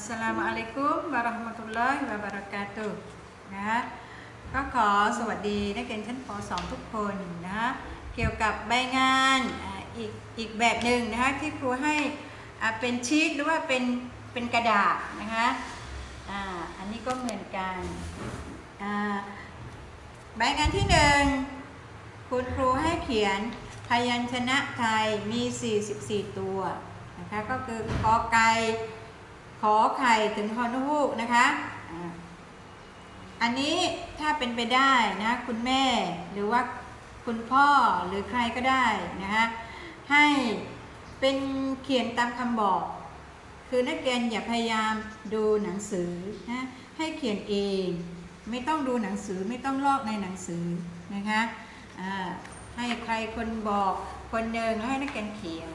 สสลามุอะลัยกุมวะเราะห์มะตุลลอฮิวะบะเราะกาตุนะก็ขอสวัสดีนักเรียนชั้นป .2 ทุกคนนะเกี่ยวกับใบงานอีกอีกแบบหนึ่งนะคะที่ครูให้เป็นชีตหรือว่าเป็นเป็นกระดาษนะคะอันนี้ก็เหมือนกันใบงานที่หนึ่งคุณครูให้เขียนพยัญชนะไทยมี 44 ตัวนะคะก็คือกอไก่ ขอไข่ถึงฮอนฮูกนะคะอันนี้ถ้าเป็นไปได้นะคุณแม่หรือว่าคุณพ่อหรือใครก็ได้นะคะให้เป็นเขียนตามคำบอก คือนักเรียนอย่าพยายามดูหนังสือนะให้เขียนเอง ไม่ต้องดูหนังสือไม่ต้องลอกในหนังสือนะคะให้ใครคนบอกคนหนึ่งให้นักเรียนเขียน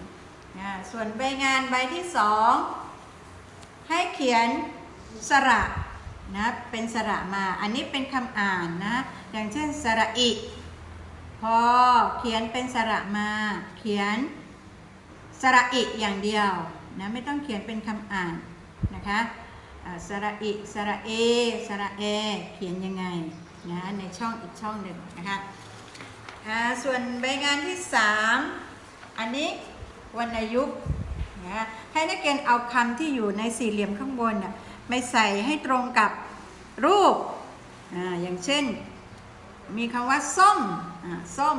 นะส่วนใบงานใบที่สอง ให้เขียนสระนะเป็นสระมาอันนี้เป็นคำอ่านนะอย่างเช่นสระอิพอเขียนเป็นสระมา เขียนสระอิอย่างเดียวนะไม่ต้องเขียนเป็นคำอ่านนะคะสระอิสระเอสระเอเขียนยังไงนะในช่องอีกช่องหนึ่งนะคะส่วนใบงานที่ 3 อันนี้วรรณยุกต์ นะให้นักเรียนเอาคำที่อยู่ในสี่เหลี่ยมข้างบนน่ะไม่ใส่ให้ตรงกับรูปอ่าอย่างเช่น มีคำว่าส้มอ่าส้ม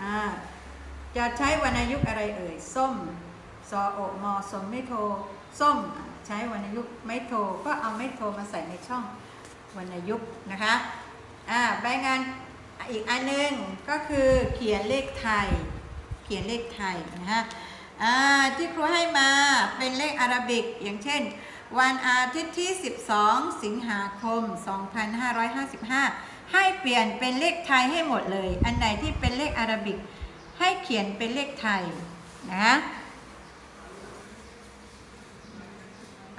อ่าจะใช้วรรณยุกต์อะไรเอ่ย ส้มซอโอมอสมไม่โท ส้มใช้วรรณยุกต์ไม่โท ก็เอาไม่โทมาใส่ในช่องวรรณยุกต์นะคะอ่าใบงานอีกอันหนึงก็คือเขียนเลขไทย เขียนเลขไทยนะฮะ ที่ครูให้มาเป็นเลขอาราบิก อย่างเช่น วันอาทิตย์ที่ 12 สิงหาคม 2555 ให้เปลี่ยนเป็นเลขไทยให้หมดเลย อันไหนที่เป็นเลขอาราบิก ให้เขียนเป็นเลขไทยนะ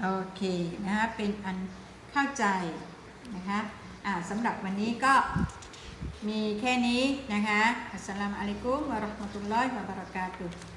โอเคนะคะเป็นอันเข้าใจนะคะอ่าสำหรับวันนี้ก็มีแค่นี้นะคะอัสสลามุอะลัยกุมวะราะห์มะตุลลอฮิวะบะเราะกาตุฮ์